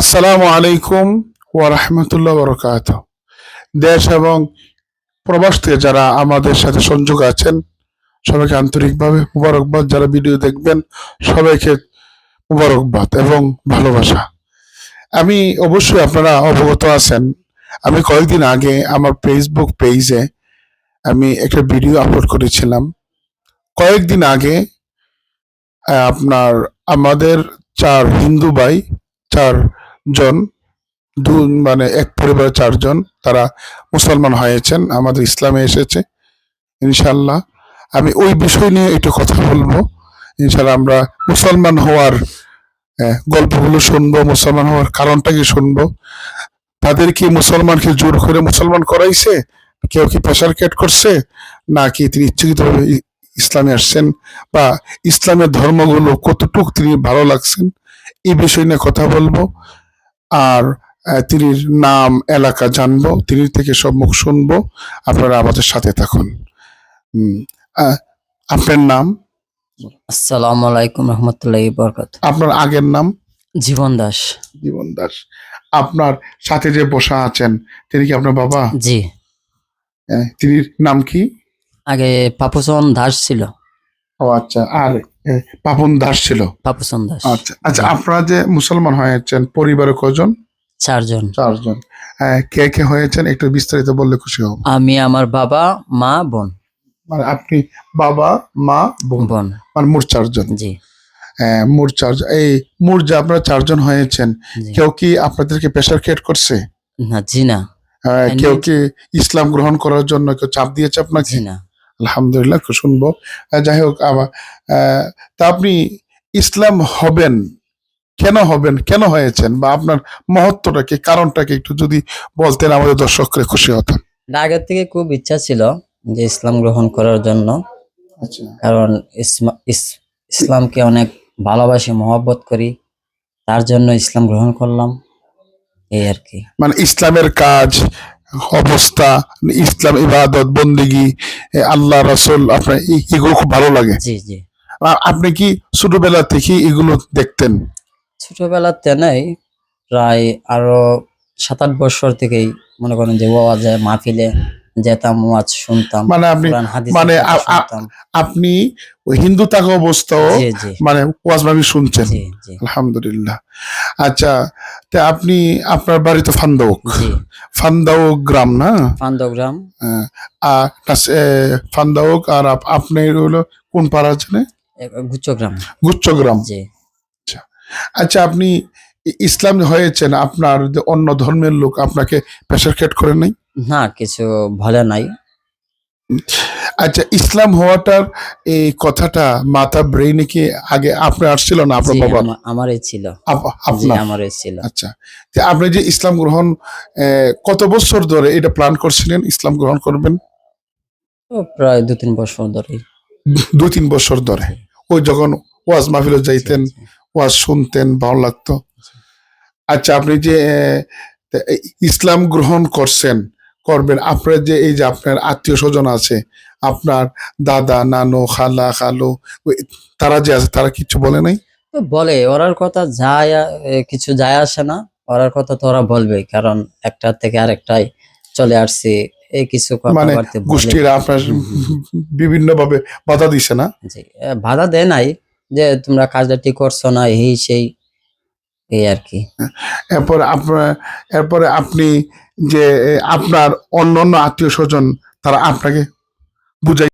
আসসালামু আলাইকুম ওয়া রাহমাতুল্লাহ বরকাত দেশ এবং প্রবাস থেকে যারা আমাদের সাথে সংযোগ আছেন, সবাইকে আন্তরিকভাবে মুবারকবাদ। যারা ভিডিও দেখবেন, সবাইকে মুবারকবাদ এবং ভালোবাসা। আমি অবশ্যই আপনারা অবগত আছেন, আমি কয়েকদিন আগে আমার ফেসবুক পেজে আমি একটা ভিডিও আপলোড করেছিলাম। কয়েকদিন আগে আপনার, আমাদের চার হিন্দু ভাই চার জন দু মানে এক পরিবারের চারজন তারা মুসলমান হয়েছেন, আমাদের ইসলামে এসেছে ইনশাল্লাহ আমি ওই বিষয় নিয়ে একটু কথা বলব। ইনশাল্লাহ আমরা মুসলমান হওয়ার গল্পগুলো শুনব, মুসলমান হওয়ার কারণটা কি শুনব। তাদের কি মুসলমানকে জোর করে মুসলমান করাইছে? কেউ কি প্রেশার কেট করছে? নাকি তিনি ইচ্ছাকৃতভাবে ইসলামে আসছেন? বা ইসলামের ধর্মগুলো কতটুক তিনি ভালো লাগছেন? এই বিষয় নিয়ে কথা বলব। আর তিনির নাম এলাকা জানব তিনি থেকে সব মুখ শুনব। আপনারা আমাদের সাথে থাকুন। আপনার নাম? আসসালামু আলাইকুম রহমতুল্লাহ বরকত। আপনার আগের নাম? জীবন দাস। জীবন দাস। আপনার সাথে যে বসা আছেন তিনি কি আপনার বাবা? জি। তিনির নাম কি? আগে পাপুচন দাস ছিল। ও আচ্ছা আর পাপন দাস ছিল। পাপুচন দাস। আচ্ছা আচ্ছা আপনারা যে মুসলমান হয়েছেন পরিবারে কজন? চারজন। চারজন। কে কে হয়েছেন? একটু বিস্তারিত বললে খুশি হব। আমি আমার বাবা মা বোন। মানে আপনি বাবা মা বোন। বোন। মানে মোট চারজন। জি। হ্যাঁ, মোট চারজন এই মোট যে আপনারা চারজন হয়েছেন কেউ কি আপনাদেরকে প্রেশার ক্রিয়েট করছে? না জি না। হ্যাঁ, কেউ কি ইসলাম গ্রহণ করার জন্য কেউ চাপ দিয়েছে আপনাকে? না। আলহামদুলিল্লাহ খুব শুনব। যাই হোক আবার আহ, তা আপনি ইসলাম হবেন কেন হবেন কেন হয়েছেন বা আপনার মহত্বটা কি কারণটা কি একটু যদি বলতেন আমাদের দর্শকরা খুশি হতাম আগের থেকে খুব ইচ্ছা ছিল যে ইসলাম গ্রহণ করার জন্য। আচ্ছা। কারণ ইসলামকে অনেক ভালোবাসি মহব্বত করি। তার জন্য ইসলাম গ্রহণ করলাম। এই আর কি। মানে ইসলামের কাজ অবস্থা ইসলাম ইবাদত বন্দিগি আল্লাহ রাসুল আপনার এগুলো খুব ভালো লাগে। জি জি। আপনি কি ছোটবেলা থেকে এগুলো দেখতেন? ছোটবেলাতে নাই প্রায় আরও সাত আট বছর থেকেই মনে করেন যে ওয়াজে মাহফিলে যেতাম ওয়াজ শুনতাম মানে আপনি মানে। আপনি হিন্দু থাকা অবস্থাও মানে ওয়াজ মাহফিল শুনছেন। আলহামদুলিল্লাহ। আচ্ছা তা আপনি আপনার বাড়ি তো ফান্দাউক। জি। ফান্দাউক গ্রাম না? পান্দগ্রাম আহ, আর তাস- এ, ফান্দাউক আর আপনি হলো কোন পাড়া জানে? গুচ্চগ্রাম গুচ্ছ গ্রাম জি। আচ্ছা। আপনি ইসলাম হয়েছেন আপনার অন্য ধর্মের লোক আপনাকে প্রেশার ক্রিয়েট করে নাই? না কিছু ভালো নাই। আচ্ছা ইসলাম হওয়াটার এই কথাটা মাথা ব্রেইনে কি আগে আপনার আসছিল না আপনার জি, বাবা? আমা- আমারই ছিল। জি আপনার? আমারই ছিল। আচ্ছা তো আপনি যে ইসলাম গ্রহণ আহ, কত বছর ধরে এটা প্ল্যান করছিলেন ইসলাম গ্রহণ করবেন? তো প্রায় দু তিন বছর ধরে। দু তিন বছর ধরে। ওই যখন ওয়াজ মাহফিলে যাইতেন ওয়াজ শুনতেন ভালো লাগতো। আচ্ছা আপনি যে আহ, তা এই ইসলাম গ্রহণ করছেন করবেন। আপনার যে এই যে আপনার আত্মীয় স্বজন আছে আপনার দাদা নানু খালা খালু তারা যে আছে তারা কিছু বলে নাই? বলে ওরার কথা যায় কিছু যায় আসে না। ওরার কথা তো ওরা বলবে কারণ একটা থেকে আরেকটাই চলে আসছে এই কিছু মানে। গোষ্ঠীরা আপনার বিভিন্ন ভাবে বাধা দিছে না? জি বাধা দেয় নাই যে তোমরা কাজটা ঠিক করছ না এই সেই এই আর কি। এরপর আপনার এরপরে আপনি যে আপনার অন্য অন্য আত্মীয় স্বজন তারা আপনাকে বুঝাই